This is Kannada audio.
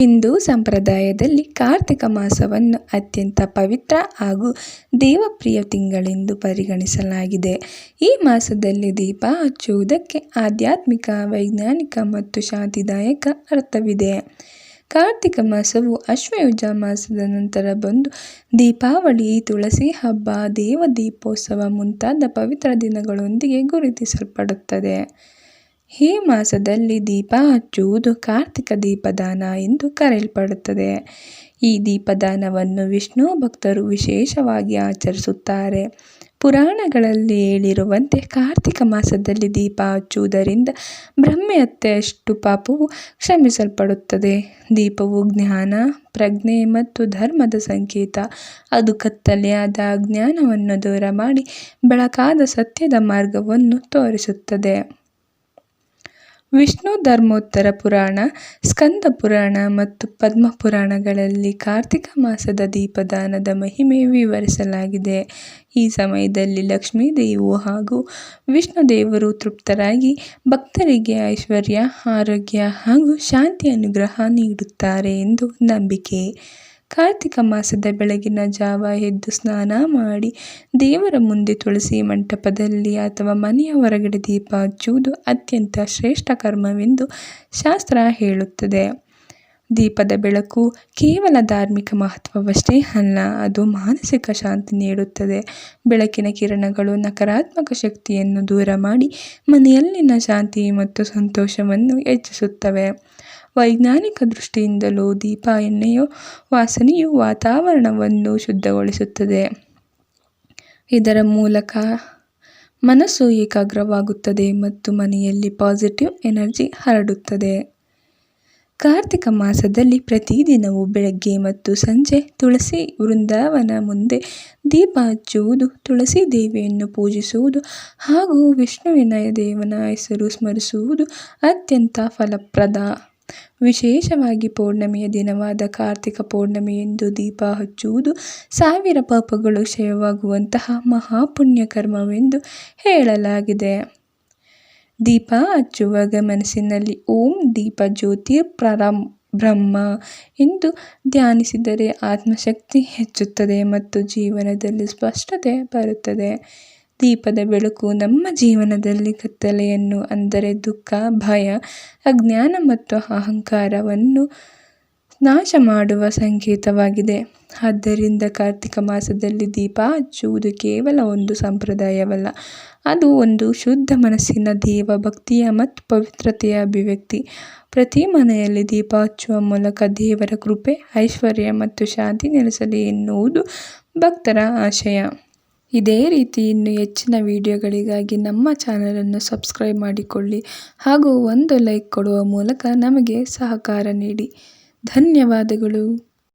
ಹಿಂದೂ ಸಂಪ್ರದಾಯದಲ್ಲಿ ಕಾರ್ತಿಕ ಮಾಸವನ್ನು ಅತ್ಯಂತ ಪವಿತ್ರ ಹಾಗೂ ದೇವಪ್ರಿಯ ತಿಂಗಳೆಂದು ಪರಿಗಣಿಸಲಾಗಿದೆ. ಈ ಮಾಸದಲ್ಲಿ ದೀಪ ಹಚ್ಚುವುದಕ್ಕೆ ಆಧ್ಯಾತ್ಮಿಕ, ವೈಜ್ಞಾನಿಕ ಮತ್ತು ಶಾಂತಿದಾಯಕ ಅರ್ಥವಿದೆ. ಕಾರ್ತಿಕ ಮಾಸವು ಅಶ್ವಯುಜ ಮಾಸದ ನಂತರ ಬಂದು ದೀಪಾವಳಿ, ತುಳಸಿ ಹಬ್ಬ ದೇವ ದೀಪೋತ್ಸವ ಮುಂತಾದ ಪವಿತ್ರ ದಿನಗಳೊಂದಿಗೆ ಗುರುತಿಸಲ್ಪಡುತ್ತದೆ. ಈ ಮಾಸದಲ್ಲಿ ದೀಪ ಹಚ್ಚುವುದು ಕಾರ್ತಿಕ ದೀಪದಾನ ಎಂದು ಕರೆಯಲ್ಪಡುತ್ತದೆ. ಈ ದೀಪದಾನವನ್ನು ವಿಷ್ಣು ಭಕ್ತರು ವಿಶೇಷವಾಗಿ ಆಚರಿಸುತ್ತಾರೆ. ಪುರಾಣಗಳಲ್ಲಿ ಹೇಳಿರುವಂತೆ ಕಾರ್ತಿಕ ಮಾಸದಲ್ಲಿ ದೀಪ ಹಚ್ಚುವುದರಿಂದ ಬ್ರಹ್ಮಹತ್ಯೆಯಷ್ಟು ಪಾಪವು ಕ್ಷಮಿಸಲ್ಪಡುತ್ತದೆ. ದೀಪವು ಜ್ಞಾನ, ಪ್ರಜ್ಞೆ ಮತ್ತು ಧರ್ಮದ ಸಂಕೇತ. ಅದು ಕತ್ತಲೆಯಾದ ಅಜ್ಞಾನವನ್ನು ದೂರ ಮಾಡಿ ಬೆಳಕಾದ ಸತ್ಯದ ಮಾರ್ಗವನ್ನು ತೋರಿಸುತ್ತದೆ. ವಿಷ್ಣು ಧರ್ಮೋತ್ತರ ಪುರಾಣ, ಸ್ಕಂದ ಪುರಾಣ ಮತ್ತು ಪದ್ಮ ಪುರಾಣಗಳಲ್ಲಿ ಕಾರ್ತಿಕ ಮಾಸದ ದೀಪದಾನದ ಮಹಿಮೆ ವಿವರಿಸಲಾಗಿದೆ. ಈ ಸಮಯದಲ್ಲಿ ಲಕ್ಷ್ಮೀ ದೇವು ಹಾಗೂ ವಿಷ್ಣು ದೇವರು ತೃಪ್ತರಾಗಿ ಭಕ್ತರಿಗೆ ಐಶ್ವರ್ಯ, ಆರೋಗ್ಯ ಹಾಗೂ ಶಾಂತಿ ಅನುಗ್ರಹ ನೀಡುತ್ತಾರೆ ಎಂದು ನಂಬಿಕೆ. ಕಾರ್ತಿಕ ಮಾಸದ ಬೆಳಗಿನ ಜಾವ ಎದ್ದು ಸ್ನಾನ ಮಾಡಿ ದೇವರ ಮುಂದೆ ತುಳಸಿ ಮಂಟಪದಲ್ಲಿ ಅಥವಾ ಮನೆಯ ಹೊರಗಡೆ ದೀಪ ಹಚ್ಚುವುದು ಅತ್ಯಂತ ಶ್ರೇಷ್ಠ ಕರ್ಮವೆಂದು ಶಾಸ್ತ್ರ ಹೇಳುತ್ತದೆ. ದೀಪದ ಬೆಳಕು ಕೇವಲ ಧಾರ್ಮಿಕ ಮಹತ್ವವಷ್ಟೇ ಅಲ್ಲ, ಅದು ಮಾನಸಿಕ ಶಾಂತಿ ನೀಡುತ್ತದೆ. ಬೆಳಕಿನ ಕಿರಣಗಳು ನಕಾರಾತ್ಮಕ ಶಕ್ತಿಯನ್ನು ದೂರ ಮಾಡಿ ಮನೆಯಲ್ಲಿನ ಶಾಂತಿ ಮತ್ತು ಸಂತೋಷವನ್ನು ಹೆಚ್ಚಿಸುತ್ತವೆ. ವೈಜ್ಞಾನಿಕ ದೃಷ್ಟಿಯಿಂದಲೂ ದೀಪ ಎಣ್ಣೆಯ ವಾಸನೆಯು ವಾತಾವರಣವನ್ನು ಶುದ್ಧಗೊಳಿಸುತ್ತದೆ. ಇದರ ಮೂಲಕ ಮನಸ್ಸು ಏಕಾಗ್ರವಾಗುತ್ತದೆ ಮತ್ತು ಮನೆಯಲ್ಲಿ ಪಾಸಿಟಿವ್ ಎನರ್ಜಿ ಹರಡುತ್ತದೆ. ಕಾರ್ತಿಕ ಮಾಸದಲ್ಲಿ ಪ್ರತಿದಿನವೂ ಬೆಳಗ್ಗೆ ಮತ್ತು ಸಂಜೆ ತುಳಸಿ ವೃಂದಾವನ ಮುಂದೆ ದೀಪ ಹಚ್ಚುವುದು, ತುಳಸಿ ದೇವಿಯನ್ನು ಪೂಜಿಸುವುದು ಹಾಗೂ ವಿಷ್ಣುವಿನ ದೇವನ ಹೆಸರು ಸ್ಮರಿಸುವುದು ಅತ್ಯಂತ ಫಲಪ್ರದ ವಿಶೇಷವಾಗಿ ಪೌರ್ಣಮಿಯ ದಿನವಾದ ಕಾರ್ತಿಕ ಪೌರ್ಣಮಿಯಂದು ದೀಪ ಹಚ್ಚುವುದು ಸಾವಿರ ಪಾಪಗಳು ಕ್ಷಯವಾಗುವಂತಹ ಮಹಾಪುಣ್ಯಕರ್ಮವೆಂದು ಹೇಳಲಾಗಿದೆ. ದೀಪ ಹಚ್ಚುವಾಗ ಮನಸ್ಸಿನಲ್ಲಿ ಓಂ ದೀಪ ಜ್ಯೋತಿ ಪ್ರಾರಂ ಬ್ರಹ್ಮ ಎಂದು ಧ್ಯಾನಿಸಿದರೆ ಆತ್ಮಶಕ್ತಿ ಹೆಚ್ಚುತ್ತದೆ ಮತ್ತು ಜೀವನದಲ್ಲಿ ಸ್ಪಷ್ಟತೆ ಬರುತ್ತದೆ. ದೀಪದ ಬೆಳಕು ನಮ್ಮ ಜೀವನದಲ್ಲಿ ಕತ್ತಲೆಯನ್ನು ಅಂದರೆ ದುಃಖ, ಭಯ, ಅಜ್ಞಾನ ಮತ್ತು ಅಹಂಕಾರವನ್ನು ನಾಶ ಮಾಡುವ ಸಂಕೇತವಾಗಿದೆ. ಆದ್ದರಿಂದ ಕಾರ್ತಿಕ ಮಾಸದಲ್ಲಿ ದೀಪ ಹಚ್ಚುವುದು ಕೇವಲ ಒಂದು ಸಂಪ್ರದಾಯವಲ್ಲ. ಅದು ಒಂದು ಶುದ್ಧ ಮನಸ್ಸಿನ ದೇವ ಭಕ್ತಿಯ ಮತ್ತು ಪವಿತ್ರತೆಯ ಅಭಿವ್ಯಕ್ತಿ. ಪ್ರತಿ ಮನೆಯಲ್ಲಿ ದೀಪ ಹಚ್ಚುವ ಮೂಲಕ ದೇವರ ಕೃಪೆ, ಐಶ್ವರ್ಯ ಮತ್ತು ಶಾಂತಿ ನೆಲೆಸಲಿ ಎನ್ನುವುದು ಭಕ್ತರ ಆಶಯ. ಇದೇ ರೀತಿ ಇನ್ನು ಹೆಚ್ಚಿನ ವಿಡಿಯೋಗಳಿಗಾಗಿ ನಮ್ಮ ಚಾನಲನ್ನು ಸಬ್ಸ್ಕ್ರೈಬ್ ಮಾಡಿಕೊಳ್ಳಿ ಹಾಗೂ ಒಂದು ಲೈಕ್ ಕೊಡುವ ಮೂಲಕ ನಮಗೆ ಸಹಕಾರ ನೀಡಿ. ಧನ್ಯವಾದಗಳು.